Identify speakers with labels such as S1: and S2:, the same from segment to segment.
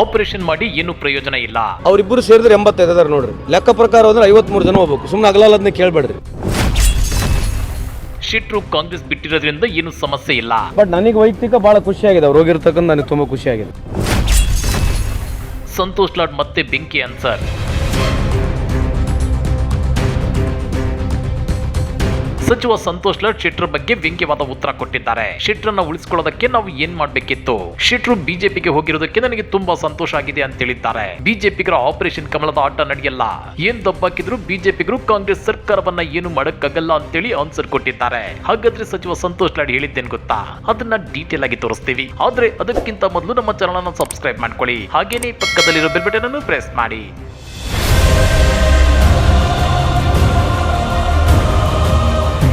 S1: Operation ಮಾಡಿ ಏನು ಪ್ರಯೋಜನ ಇಲ್ಲ.
S2: ಅವರಿಬ್ಬರು ಸೇರಿದ್ರೆ ಎಂಬತ್ತೈದು ಅದಾರ ನೋಡ್ರಿ. ಲೆಕ್ಕ ಪ್ರಕಾರ ಅಂದ್ರೆ ಐವತ್ಮೂರು ಜನ ಹೋಗ್ಬೇಕು. ಸುಮ್ಮನೆ ಅಗಲಾಲದ್ನೇ ಕೇಳಬೇಡ್ರಿ.
S1: ಶೆಟ್ರು ಕಾಂಗ್ರೆಸ್ ಬಿಟ್ಟಿರೋದ್ರಿಂದ ಏನು ಸಮಸ್ಯೆ ಇಲ್ಲ.
S2: ಬಟ್ ನನಗೆ ವೈಯಕ್ತಿಕ ಖುಷಿ ಆಗಿದೆ. ಅವ್ರು ಹೋಗಿರ್ತಕ್ಕಂಥ ನನಗೆ ತುಂಬ ಖುಷಿಯಾಗಿದೆ
S1: ಸಂತೋಷ್ ಲಾಡ್ ಮತ್ತೆ ಬೆಂಕಿ ಅನ್ಸರ್. ಸಚಿವ ಸಂತೋಷ್ ಲಾಡ್ ಶೆಟ್ರ್ ಬಗ್ಗೆ ವ್ಯಂಗ್ಯವಾದ ಉತ್ತರ ಕೊಟ್ಟಿದ್ದಾರೆ. ಶೆಟ್ರನ್ನ ಉಳಿಸ್ಕೊಳ್ಳೋದಕ್ಕೆ ನಾವು ಏನ್ ಮಾಡ್ಬೇಕಿತ್ತು? ಶೆಟ್ರು ಬಿಜೆಪಿಗೆ ಹೋಗಿರೋದಕ್ಕೆ ನನಗೆ ತುಂಬಾ ಸಂತೋಷ ಆಗಿದೆ ಅಂತ ಹೇಳಿದ್ದಾರೆ. ಬಿಜೆಪಿಗರ ಆಪರೇಷನ್ ಕಮಲದ ಆಟ ನಡೆಯಲ್ಲ. ಏನ್ ದಬ್ಬಾಕಿದ್ರು ಬಿಜೆಪಿಗರು ಕಾಂಗ್ರೆಸ್ ಸರ್ಕಾರವನ್ನ ಏನು ಮಾಡಕ್ಕಾಗಲ್ಲ ಅಂತೇಳಿ ಆನ್ಸರ್ ಕೊಟ್ಟಿದ್ದಾರೆ. ಹಾಗಾದ್ರೆ ಸಚಿವ ಸಂತೋಷ್ ಲಾಡ್ ಹೇಳಿದ್ದೇನ್ ಗೊತ್ತಾ? ಅದನ್ನ ಡೀಟೇಲ್ ಆಗಿ ತೋರಿಸ್ತೀವಿ. ಆದ್ರೆ ಅದಕ್ಕಿಂತ ಮೊದಲು ನಮ್ಮ ಚಾನಲ್ ಅನ್ನು ಸಬ್ಸ್ಕ್ರೈಬ್ ಮಾಡ್ಕೊಳ್ಳಿ. ಹಾಗೇನೇ ಪಕ್ಕದಲ್ಲಿರೋ ಬೆಲ್ ಬಟನ್ ಅನ್ನು ಪ್ರೆಸ್ ಮಾಡಿ.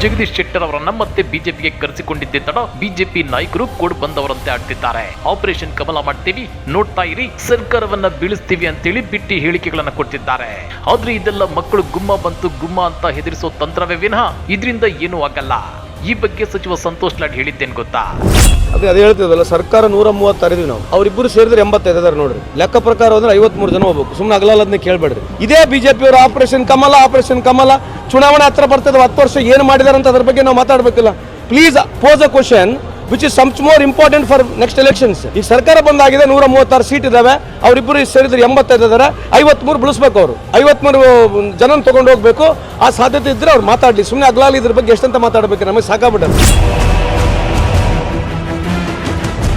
S1: ಜಗದೀಶ್ ಶೆಟ್ಟರ್ ಅವರನ್ನ ಮತ್ತೆ ಬಿಜೆಪಿಗೆ ಕರೆಸಿಕೊಂಡಿದ್ದೆ ತಡ ಬಿಜೆಪಿ ನಾಯಕರು ಕೋಡ್ ಬಂದವರಂತೆ ಆಡ್ತಿದ್ದಾರೆ ಆಪರೇಷನ್ ಕಮಲ ಮಾಡ್ತೀವಿ, ನೋಡ್ತಾ ಇರಿ, ಸರ್ಕಾರವನ್ನ ಬೀಳಿಸ್ತೀವಿ ಅಂತೇಳಿ ಬಿಟ್ಟಿ ಹೇಳಿಕೆಗಳನ್ನ ಕೊಡ್ತಿದ್ದಾರೆ ಆದ್ರೆ ಇದೆಲ್ಲ ಮಕ್ಕಳು ಗುಮ್ಮ ಬಂತು ಗುಮ್ಮ ಅಂತ ಹೆದರಿಸೋ ತಂತ್ರವೇ ವಿನಃ ಇದರಿಂದ ಏನೂ ಆಗಲ್ಲ. ಈ ಬಗ್ಗೆ ಸಚಿವ ಸಂತೋಷ್ ಲಾಡ್ ಹೇಳಿದ್ದೇನ್ ಗೊತ್ತಾ?
S2: ಅದೇ ಅದೇ ಹೇಳ್ತಿದ್ವಲ್ಲ ಸರ್ಕಾರ ನೂರ ಮೂವತ್ತು ನಾವು. ಅವರಿಬ್ಬರು ಸೇರಿದ್ರೆ ಎಂಬತ್ತೈದು ಅದಾರ ನೋಡ್ರಿ. ಲೆಕ್ಕ ಪ್ರಕಾರ ಅಂದ್ರೆ ಐವತ್ಮೂರು ಜನ ಹೋಗ್ಬೇಕು. ಸುಮ್ಮನೆ ಅಗಲಾಲದ್ನೇ ಕೇಳಬೇಡ್ರಿ. ಇದೇ ಅವರ ಆಪರೇಷನ್ ಕಮಲ ಆಪರೇಷನ್ ಕಮಲ. ಚುನಾವಣೆ ಹತ್ರ ಬರ್ತದೆ, ಹತ್ತು ವರ್ಷ ಏನು ಮಾಡಿದಾರೆ ಅಂತ ಅದ್ರ ಬಗ್ಗೆ ನಾವು ಮಾತಾಡ್ಬೇಕಿಲ್ಲ. Please pose a question which is some more important for next elections ಈ ಸರ್ಕಾರ ಬಂದಾಗಿದೆ ನೂರ ಮೂವತ್ತಾರು ಸೀಟ್ ಇದಾವೆ. ಅವರಿಬ್ಬರು ಸೇರಿದ್ರೆ ಎಂಬತ್ತೈದು ಇದಾರೆ ಐವತ್ಮೂರು ಬಿಳಿಸ್ಬೇಕು ಅವರು. ಐವತ್ಮೂರು ಜನ ತಗೊಂಡು ಹೋಗ್ಬೇಕು. ಆ ಸಾಧ್ಯತೆ ಇದ್ರೆ ಅವ್ರು ಮಾತಾಡಲಿ. ಸುಮ್ಮನೆ ಅಗ್ಲಾಲಿ ಇದ್ರ ಬಗ್ಗೆ ಎಷ್ಟಂತ ಮಾತಾಡ್ಬೇಕು? ನಮಗೆ ಸಾಕಾಗ್ಬಿಟ್ಟದೆ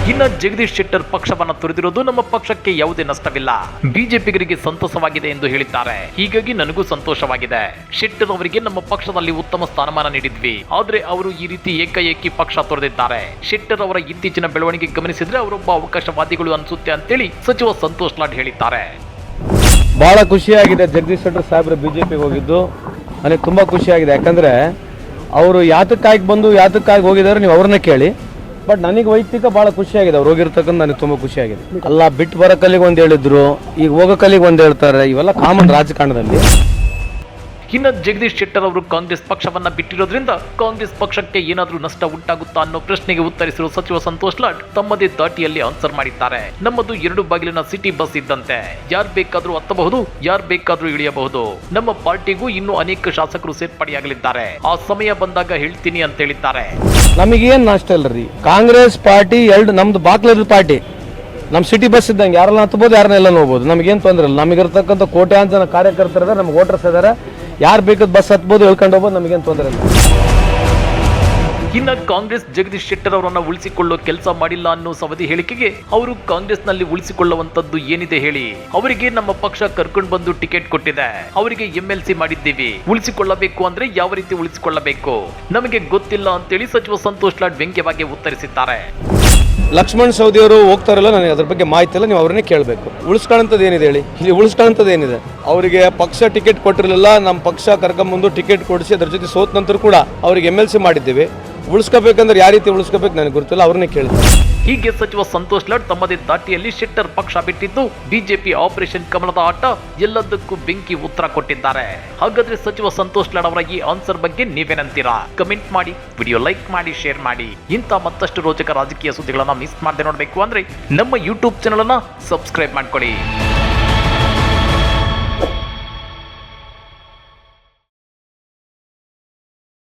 S1: ಇನ್ನ ಜಗದೀಶ್ ಶೆಟ್ಟರ್ ಪಕ್ಷವನ್ನು ತೊರೆದಿರೋದು ನಮ್ಮ ಪಕ್ಷಕ್ಕೆ ಯಾವುದೇ ನಷ್ಟವಿಲ್ಲ. ಬಿಜೆಪಿಗರಿಗೆ ಸಂತೋಷವಾಗಿದೆ ಎಂದು ಹೇಳಿದ್ದಾರೆ. ಹೀಗಾಗಿ ನನಗೂ ಸಂತೋಷವಾಗಿದೆ. ಶೆಟ್ಟರ್ ಅವರಿಗೆ ನಮ್ಮ ಪಕ್ಷದಲ್ಲಿ ಉತ್ತಮ ಸ್ಥಾನಮಾನ ನೀಡಿದ್ವಿ. ಆದ್ರೆ ಅವರು ಈ ರೀತಿ ಏಕಾಏಕಿ ಪಕ್ಷ ತೊರೆದಿದ್ದಾರೆ. ಶೆಟ್ಟರ್ ಅವರ ಇತ್ತೀಚಿನ ಬೆಳವಣಿಗೆ ಗಮನಿಸಿದ್ರೆ ಅವರೊಬ್ಬ ಅವಕಾಶವಾದಿಗಳು ಅನ್ಸುತ್ತೆ ಅಂತೇಳಿ ಸಚಿವ ಸಂತೋಷ್ ಲಾಡ್ ಹೇಳಿದ್ದಾರೆ.
S2: ಬಹಳ ಖುಷಿಯಾಗಿದೆ ಜಗದೀಶ್ ಶೆಟ್ಟರ್ ಸಾಹೇಬರು ಬಿ ಜೆ ಪಿಗೆ ಹೋಗಿದ್ದು. ನನಗೆ ತುಂಬ ಖುಷಿಯಾಗಿದೆ. ಯಾಕಂದರೆ ಅವರು ಯಾತಕ್ಕಾಗಿ ಬಂದು ಯಾತಕ್ಕಾಗಿ ಹೋಗಿದ್ದಾರೆ ನೀವು ಅವ್ರನ್ನ ಕೇಳಿ. ಬಟ್ ನನಗೆ ವೈಯಕ್ತಿಕ ಭಾಳ ಖುಷಿಯಾಗಿದೆ ಅವ್ರು ಹೋಗಿರ್ತಕ್ಕಂಥ ನನಗೆ ತುಂಬ ಖುಷಿಯಾಗಿದೆ ಅಲ್ಲ ಬಿಟ್ಟು ಬರೋ ಕಲ್ಲಿಗೆ ಒಂದು ಹೇಳಿದ್ರು, ಈಗ ಹೋಗೋ ಕಲ್ಲಿಗೆ ಒಂದು ಹೇಳ್ತಾರೆ, ಇವೆಲ್ಲ ಕಾಮನ್ ರಾಜಕಾರಣದಲ್ಲಿ.
S1: ಇನ್ನ ಜಗದೀಶ್ ಶೆಟ್ಟರ್ ಅವರು ಕಾಂಗ್ರೆಸ್ ಪಕ್ಷವನ್ನ ಬಿಟ್ಟಿರೋದ್ರಿಂದ ಕಾಂಗ್ರೆಸ್ ಪಕ್ಷಕ್ಕೆ ಏನಾದರೂ ನಷ್ಟ ಉಂಟಾಗುತ್ತಾ ಅನ್ನೋ ಪ್ರಶ್ನೆಗೆ ಉತ್ತರಿಸಿರುವ ಸಚಿವ ಸಂತೋಷ್ ಲಾಡ್ ತಮ್ಮದೇ ದಾಟಿಯಲ್ಲಿ ಆನ್ಸರ್ ಮಾಡಿದ್ದಾರೆ. ನಮ್ಮದು ಎರಡು ಬಾಗಿಲಿನ ಸಿಟಿ ಬಸ್ ಇದ್ದಂತೆ. ಯಾರ್ ಬೇಕಾದರೂ ಹತ್ತಬಹುದು, ಯಾರ್ ಬೇಕಾದರೂ ಇಳಿಯಬಹುದು. ನಮ್ಮ ಪಾರ್ಟಿಗೂ ಇನ್ನೂ ಅನೇಕ ಶಾಸಕರು ಸೇರ್ಪಡೆಯಾಗಲಿದ್ದಾರೆ. ಆ ಸಮಯ ಬಂದಾಗ ಹೇಳ್ತೀನಿ ಅಂತ ಹೇಳಿದ್ದಾರೆ.
S2: ನಮಗೇನು ನಷ್ಟ ಇಲ್ಲ ರೀ ಕಾಂಗ್ರೆಸ್ ಪಾರ್ಟಿ ಎರಡು, ನಮ್ದು ಬಾಕ್ಲರ್ ಪಾರ್ಟಿ. ನಮ್ಮ ಸಿಟಿ ಬಸ್ ಇದ್ದಂಗೆ ಯಾರೆಲ್ಲ ಹತ್ಬೋದು ಯಾರನ್ನೆಲ್ಲ ನೋಡ್ಬೋದು. ನಮಗೇನು ತೊಂದರೆ ಇಲ್ಲ. ನಮಗಿರ್ತಕ್ಕಂಥ ಕೋಟ್ಯಾಂತರ ಕಾರ್ಯಕರ್ತರ ನಮ್ಗೆ ವೋಟರ್ಸ್ ಇದ್ದಾರೆ ಯಾರು ಬೇಕಾದ ಬಸ್ ಹತ್ಬೋದು ಹೇಳ್ಕೊಂಡು ಹೋಗ್ಬೋದು ನಮಗೇನು ತೊಂದರೆ ಇಲ್ಲ.
S1: ಇನ್ನ ಕಾಂಗ್ರೆಸ್ ಜಗದೀಶ್ ಶೆಟ್ಟರ್ ಅವರನ್ನ ಉಳಿಸಿಕೊಳ್ಳೋ ಕೆಲಸ ಮಾಡಿಲ್ಲ ಅನ್ನೋ ಸವದಿ ಹೇಳಿಕೆಗೆ ಅವರು ಕಾಂಗ್ರೆಸ್ನಲ್ಲಿ ಉಳಿಸಿಕೊಳ್ಳುವಂತದ್ದು ಏನಿದೆ ಹೇಳಿ. ಅವರಿಗೆ ನಮ್ಮ ಪಕ್ಷ ಕರ್ಕೊಂಡು ಬಂದು ಟಿಕೆಟ್ ಕೊಟ್ಟಿದೆ. ಅವರಿಗೆ ಎಂ ಎಲ್ ಸಿ ಮಾಡಿದ್ದೀವಿ. ಉಳಿಸಿಕೊಳ್ಳಬೇಕು ಅಂದ್ರೆ ಯಾವ ರೀತಿ ಉಳಿಸಿಕೊಳ್ಳಬೇಕು? ನಮಗೆ ಗೊತ್ತಿಲ್ಲ ಅಂತೇಳಿ ಸಚಿವ ಸಂತೋಷ್ ಲಾಡ್ ವ್ಯಂಗ್ಯವಾಗಿ ಉತ್ತರಿಸಿದ್ದಾರೆ.
S2: ಲಕ್ಷ್ಮಣ್ ಸೌದಿಯವರು ಹೋಗ್ತಾರಲ್ಲ, ನನಗೆ ಅದ್ರ ಬಗ್ಗೆ ಮಾಹಿತಿ ಇಲ್ಲ ನೀವು ಅವ್ರನ್ನೇ ಕೇಳಬೇಕು. ಉಳಿಸ್ಕೊಳ್ಳೋಂಥದ್ದು ಏನಿದೆ ಹೇಳಿ? ಇಲ್ಲಿ ಉಳಿಸ್ಕೊಳ್ಳೋಂಥದ್ದು ಏನಿದೆ? ಅವರಿಗೆ ಪಕ್ಷ ಟಿಕೆಟ್ ಕೊಟ್ಟಿರಲಿಲ್ಲ, ನಮ್ಮ ಪಕ್ಷ ಕರ್ಕೊಂಬಂದು ಟಿಕೆಟ್ ಕೊಡಿಸಿ, ಅದ್ರ ಜೊತೆ ಸೋತ ನಂತರ ಕೂಡ ಅವ್ರಿಗೆ ಎಂ ಎಲ್ ಸಿ ಮಾಡಿದ್ದೀವಿ. ಉಳಿಸ್ಕೋಬೇಕಂದ್ರೆ ಯಾವ ರೀತಿ ಉಳಿಸ್ಕೋಬೇಕು, ನನಗೆ ಗೊತ್ತಿಲ್ಲ ಅವ್ರನ್ನೇ ಕೇಳ್ತಾರೆ
S1: ಹೀಗೆ ಸಚಿವ ಸಂತೋಷ್ ಲಾಡ್ ತಮ್ಮದೇ ದಾಟಿಯಲ್ಲಿ ಶೆಟ್ಟರ್ ಪಕ್ಷ ಬಿಟ್ಟಿದ್ದು ಬಿಜೆಪಿ ಆಪರೇಷನ್ ಕಮಲದ ಆಟ ಎಲ್ಲದಕ್ಕೂ ಬೆಂಕಿ ಉತ್ತರ ಕೊಟ್ಟಿದ್ದಾರೆ. ಹಾಗಾದ್ರೆ ಸಚಿವ ಸಂತೋಷ್ ಲಾಡ್ ಅವರ ಈ ಆನ್ಸರ್ ಬಗ್ಗೆ ನೀವೇನಂತೀರಾ? ಕಮೆಂಟ್ ಮಾಡಿ, ವಿಡಿಯೋ ಲೈಕ್ ಮಾಡಿ, ಶೇರ್ ಮಾಡಿ. ಇಂಥ ಮತ್ತಷ್ಟು ರೋಚಕ ರಾಜಕೀಯ ಸುದ್ದಿಗಳನ್ನ ಮಿಸ್ ಮಾಡದೆ ನೋಡಬೇಕು ಅಂದ್ರೆ ನಮ್ಮ ಯೂಟ್ಯೂಬ್ ಚಾನಲ್ ಅನ್ನ ಸಬ್ಸ್ಕ್ರೈಬ್ ಮಾಡ್ಕೊಳ್ಳಿ.